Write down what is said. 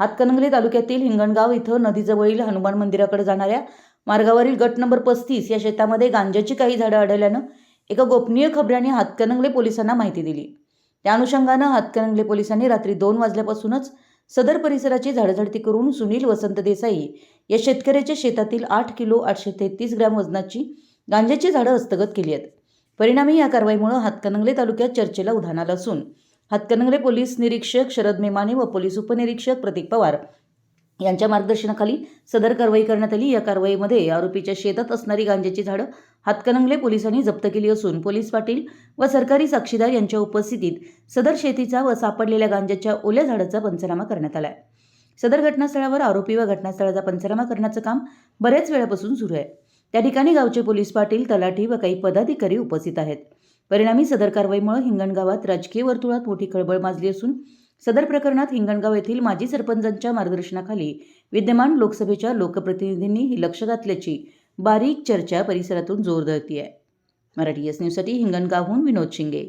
हातकणंगले तालुक्यातील हिंगणगाव इथं नदीजवळील हनुमान मंदिराकडे जाणाऱ्या मार्गावरील गट नंबर पस्तीस या शेतामध्ये गांजाची काही झाडं आढळल्यानं एका गोपनीय खबऱ्याने हातकणंगले पोलिसांना माहिती दिली. त्या अनुषंगानं हातकणंगले पोलिसांनी रात्री दोन वाजल्यापासूनच सदर परिसराची झाडझडती करून सुनील वसंत देसाई या शेतकऱ्याच्या शेतातील आठ किलो आठशे तेहतीस ग्रॅम वजनाची गांजाची झाडं हस्तगत केली आहेत. परिणामी या कारवाईमुळे हातकणंगले तालुक्यात चर्चेला उधाण आलं असून हातकणंगले पोलीस निरीक्षक शरद मेमाने व पोलीस उपनिरीक्षक प्रतीक पवार यांच्या मार्गदर्शनाखाली सदर कारवाई करण्यात आली. या कारवाईमध्ये आरोपीच्या शेतात असणारी गांजाची झाडं हातकणंगले पोलिसांनी जप्त केली असून पोलीस पाटील व सरकारी साक्षीदार यांच्या उपस्थितीत सदर शेतीचा व सापडलेल्या गांजाच्या ओल्या झाडाचा पंचनामा करण्यात आला सदर घटनास्थळावर आरोपी व घटनास्थळाचा पंचनामा करण्याचं काम बऱ्याच वेळापासून सुरू आहे. त्या ठिकाणी गावचे पोलीस पाटील तलाठी व काही पदाधिकारी उपस्थित आहेत. परिणामी सदर कारवाईमुळे हिंगणगावात राजकीय वर्तुळात मोठी खळबळ माजली असून सदर प्रकरणात हिंगणगाव येथील माजी सरपंचांच्या मार्गदर्शनाखाली विद्यमान लोकसभेच्या लोकप्रतिनिधींनी ही लक्ष घातल्याची बारीक चर्चा परिसरातून जोर धरती आहे मराठी एस न्यूजसाठी हिंगणगावहून विनोद शिंगे.